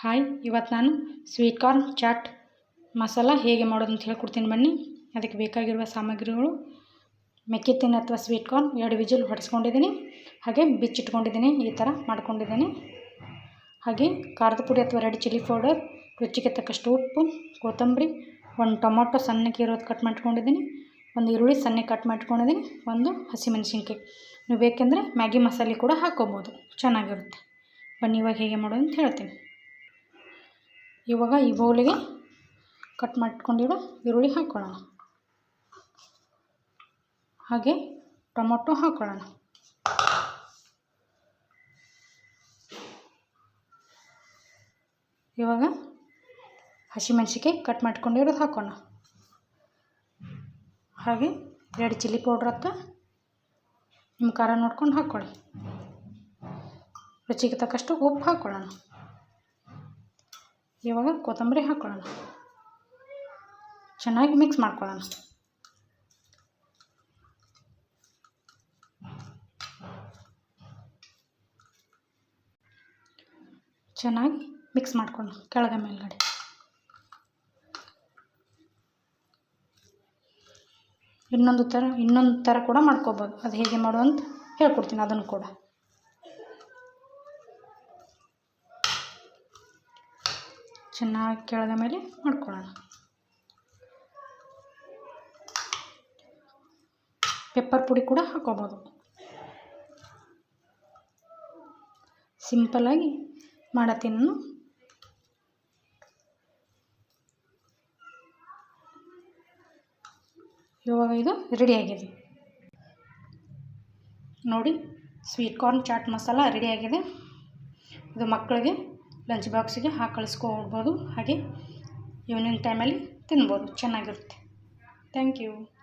Hi ಇವತ್ತು ನಾನು sweet corn chat masala ಹೇಗೆ ಮಾಡೋದು ಅಂತ ಹೇಳ್ಕೊಡ್ತೀನಿ ಬನ್ನಿ. ಅದಕ್ಕೆ ಬೇಕಾಗಿರುವ ಸಾಮಗ್ರಿಗಳು ಮೆಕ್ಕೆತ್ತಿನ ಅಥವಾ ಸ್ವೀಟ್ ಕಾರ್ನ್ ಎರಡು ವಿಜಿಲ್ ಹೊಡೆಸ್ಕೊಂಡಿದ್ದೀನಿ. ಹಾಗೆ ಬಿಚ್ಚಿಟ್ಕೊಂಡಿದ್ದೀನಿ, ಈ ಥರ ಮಾಡ್ಕೊಂಡಿದ್ದೀನಿ. ಹಾಗೆ ಖಾರದ ಪುಡಿ ಅಥವಾ ರೆಡ್ ಚಿಲ್ಲಿ ಪೌಡರ್, ರುಚಿಗೆ ತಕ್ಕಷ್ಟು ಉಪ್ಪು, ಕೊತ್ತಂಬರಿ, ಒಂದು ಟೊಮೊಟೊ ಸಣ್ಣಕ್ಕೆ ಇರೋದು ಕಟ್ ಮಾಡ್ಕೊಂಡಿದ್ದೀನಿ. ಒಂದು ಈರುಳ್ಳಿ ಸಣ್ಣ ಕಟ್ ಮಾಡ್ಕೊಂಡಿದ್ದೀನಿ, ಒಂದು ಹಸಿಮೆಣಸಿನ್ಕಾಯಿ. ನೀವು ಬೇಕೆಂದರೆ ಮ್ಯಾಗಿ ಮಸಾಲೆ ಕೂಡ ಹಾಕ್ಕೋಬೋದು, ಚೆನ್ನಾಗಿರುತ್ತೆ. ಬನ್ನಿ ಇವಾಗ ಹೇಗೆ ಮಾಡೋದು ಅಂತ ಹೇಳ್ತೀನಿ. ಇವಾಗ ಈ ಬೌಲಿಗೆ ಕಟ್ ಮಾಡ್ಕೊಂಡಿರೋ ಈರುಳ್ಳಿ ಹಾಕ್ಕೊಳ್ಳೋಣ ಹಾಗೆ ಟೊಮೊಟೊ ಹಾಕ್ಕೊಳ್ಳೋಣ ಇವಾಗ ಹಸಿಮೆಣ್ಸಿಕಾಯಿ ಕಟ್ ಮಾಡ್ಕೊಂಡಿರೋದು ಹಾಕೋಣ ಹಾಗೆ ಎರಡು ಚಿಲ್ಲಿ ಪೌಡ್ರ್ ಅಥವಾ ನಿಮ್ಮ ಖಾರ ನೋಡ್ಕೊಂಡು ಹಾಕ್ಕೊಳ್ಳಿ ರುಚಿಗೆ ತಕ್ಕಷ್ಟು ಉಪ್ಪು ಹಾಕ್ಕೊಳ್ಳೋಣ ಇವಾಗ ಕೊತ್ತಂಬರಿ ಹಾಕ್ಕೊಳ್ಳೋಣ ಚೆನ್ನಾಗಿ ಮಿಕ್ಸ್ ಮಾಡ್ಕೊಳ್ಳೋಣ. ಚೆನ್ನಾಗಿ ಮಿಕ್ಸ್ ಮಾಡ್ಕೊಂಡು ಕೆಳಗೆ ಮೇಲ್ಗಡೆ. ಇನ್ನೊಂದು ಥರ ಇನ್ನೊಂದು ಥರ ಕೂಡ ಮಾಡ್ಕೋಬೋದು. ಅದು ಹೇಗೆ ಮಾಡು ಅಂತ ಹೇಳ್ಕೊಡ್ತೀನಿ ಅದನ್ನು ಕೂಡ. ಚೆನ್ನಾಗಿ ಕೆಳದ ಮೇಲೆ ಮಾಡ್ಕೊಳ್ಳೋಣ. ಪೆಪ್ಪರ್ ಪುಡಿ ಕೂಡ ಹಾಕೋಬೋದು ಸಿಂಪಲ್ಲಾಗಿ ಮಾಡತ್ತೀನಿ ನಾನು. ಇವಾಗ ಇದು ರೆಡಿಯಾಗಿದೆ ನೋಡಿ ಸ್ವೀಟ್ ಕಾರ್ನ್ ಚಾಟ್ ಮಸಾಲ ರೆಡಿಯಾಗಿದೆ ಇದು ಮಕ್ಕಳಿಗೆ ಲಂಚ್ ಬಾಕ್ಸಿಗೆ ಹಾಕಿ ಹಾಗೆ ಈವ್ನಿಂಗ್ ಟೈಮಲ್ಲಿ ತಿನ್ಬೋದು. ಚೆನ್ನಾಗಿರುತ್ತೆ. Thank you